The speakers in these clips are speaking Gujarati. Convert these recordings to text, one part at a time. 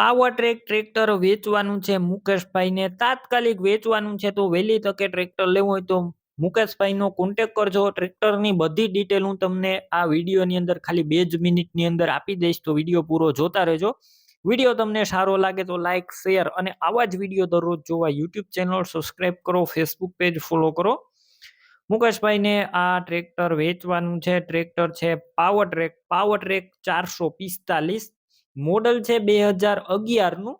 પાવર ટ્રેક ટ્રેક્ટર વેચવાનું છે. મુકેશભાઈને તાત્કાલિક વેચવાનું છે. તો વહેલી તકે ટ્રેક્ટર લેવું હોય તો મુકેશભાઈનો કોન્ટેક કરજો. ટ્રેક્ટરની બધી ડિટેલ હું તમને આ વિડીયોની અંદર ખાલી બે જ મિનિટની અંદર આપી દઈશ. તો વીડિયો પૂરો જોતા રહેજો. વીડિયો તમને સારો લાગે તો લાઇક શેર અને આવા જ વીડિયો દરરોજ જોવા યુટ્યુબ ચેનલ સબસ્ક્રાઈબ કરો ફેસબુક પેજ ફોલો કરો. મુકેશભાઈને આ ટ્રેક્ટર વેચવાનું છે. ટ્રેક્ટર છે પાવર ટ્રેક. પાવર ટ્રેક ચારસો પિસ્તાલીસ. મોડલ છે બે હજાર અગિયારનું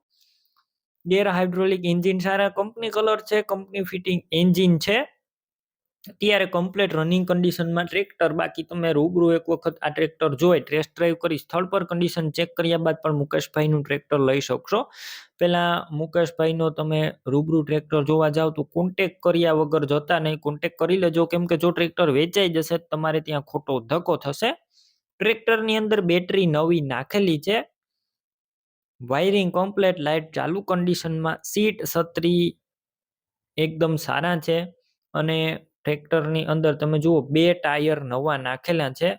ગેર હાઇડ્રોલિક એન્જિન સારા કંપની કલર છે, કંપની ફિટિંગ એન્જિન છે. અત્યારે કમ્પ્લીટ રનિંગ કન્ડિશનમાં ટ્રેક્ટર, બાકી તમે રૂબરૂ એક વખત આ ટ્રેક્ટર જોઈ ટેસ્ટ ડ્રાઈવ કરી સ્થળ પર કન્ડિશન ચેક કર્યા બાદ પણ મુકેશભાઈનું ટ્રેક્ટર લઈ શકશો. પહેલાં મુકેશભાઈનો તમે રૂબરૂ ટ્રેક્ટર જોવા જાઓ તો કોન્ટેક કર્યા વગર જતા નહીં. કોન્ટેક કરી લેજો, કેમ કે જો ટ્રેક્ટર વેચાઈ જશે તમારે ત્યાં ખોટો ધક્કો થશે. ટ્રેક્ટરની અંદર બેટરી નવી નાખેલી છે. વાયરિંગ કમ્પ્લેટ લાઇટ ચાલુ કન્ડિશનમાં સીટ છત્રી એકદમ સારા છે અને ટ્રેક્ટરની અંદર તમે જુઓ, બે ટાયર નવા નાખેલા છે.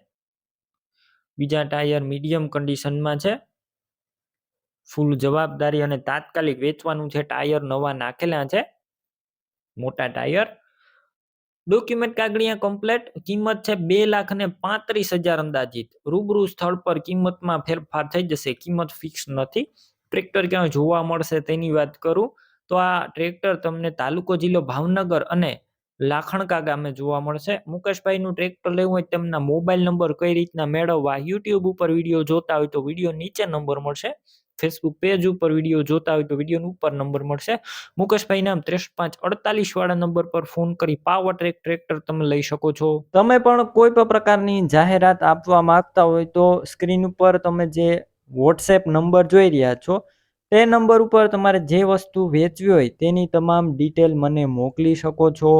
બીજા ટાયર મીડિયમ કન્ડિશનમાં છે. ફૂલ જવાબદારી અને તાત્કાલિક વેચવાનું છે. ટાયર નવા નાખેલા છે. મોટા ટાયર. ડોક્યુમેન્ટ કાગળિયા કમ્પ્લેટ કિંમત છે બે લાખ ને પાંત્રીસ હજાર અંદાજિત. રૂબરૂ સ્થળ પર કિંમતમાં ફેરફાર થઈ જશે, કિંમત ફિક્સ નથી. ટ્રેક્ટર ક્યાં જોવા મળશે તેની વાત કરું. તો આ ટ્રેક્ટર તમને તાલુકો જિલ્લો ભાવનગર અને લાખણકા ગામે જોવા મળશે. મુકેશભાઈનું ટ્રેક્ટર લેવું હોય તેમના મોબાઈલ નંબર કઈ રીતના મેળવવા યુટ્યુબ ઉપર વીડિયો જોતા હોય તો વીડિયો નીચે નંબર મળશે. ફેસબુક પેજ ઉપર વીડિયો જોતા હોય તો વીડિયો ઉપર નંબર મળશે. મુકેશભાઈ નામ ત્રેસ પાંચ અડતાલીસ વાળા નંબર પર ફોન કરી પાવર ટ્રેક ટ્રેક્ટર તમે લઈ શકો છો. તમે પણ કોઈ પણ પ્રકારની જાહેરાત આપવા માંગતા હોય તો સ્ક્રીન ઉપર તમે જે વોટ્સએપ નંબર જોઈ રહ્યા છો, તે નંબર ઉપર તમારે જે વસ્તુ વેચવી હોય તેની તમામ ડિટેલ મને મોકલી શકો છો.